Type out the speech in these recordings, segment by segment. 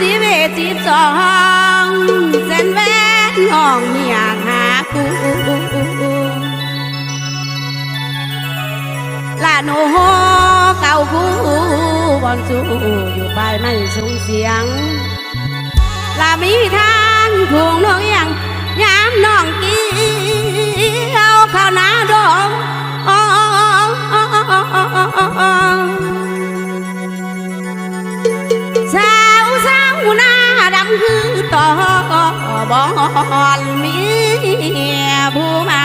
สิบสองเส้นแวนห้องเมียหากูลาโนโฮเก่ากูบอนสูอยู่ไปไม่สูงเสียงลามีทางพวงน้องยังยามน้องกีเอาข้าวนาดองอ๋อสา คือตอบอนมีผู้มา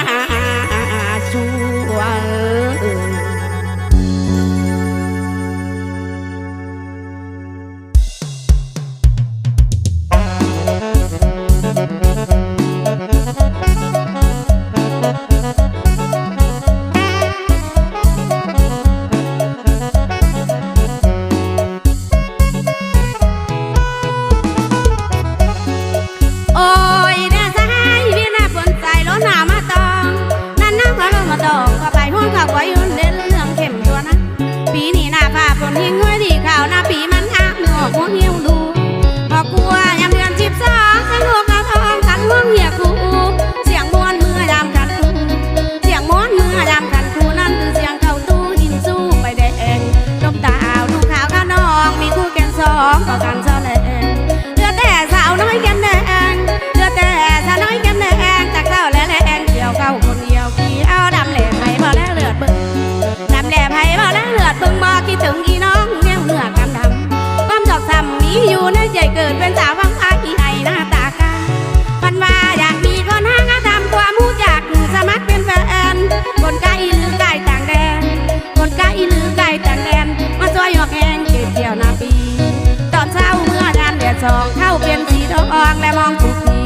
สองเข้าเป็นสีทองและมองทุกที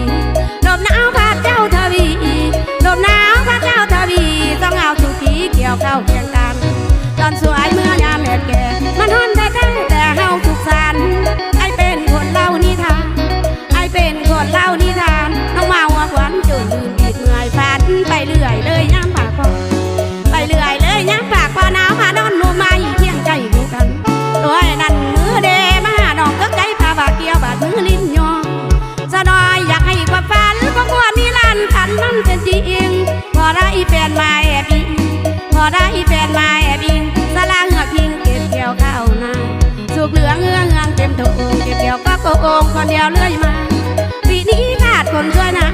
ลมหนาว พอได้แฟนมาแอบอิงสลาเหือพิงเก็บเกี่ยวข้าวนาสุกเหลืองเงื้องเงื้องเต็มถุงเก็บเกี่ยวก็โกงคนเดียวเลื่อยมาปีนี้ขาดคนช่วยนะ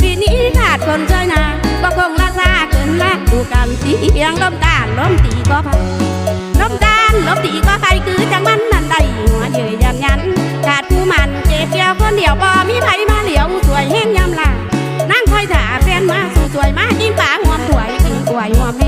ปีนี้ขาดคนช่วยนะก็คงละซาเกินมากดูกันเสียงล้มตาล้มตีก็พังล้มตาล้มตีก็ใครคือจังมันนั่นได้หัวเยยยันยันขาดผู้มันเก็บเกี่ยวคนเดียวบ่มีไผมาเหลียวสวยเห้งยำลานั่งคอยถ่าแฟนมาสู่สวยมาจิ้มปลาหัวสวยกินกวยหัวแม่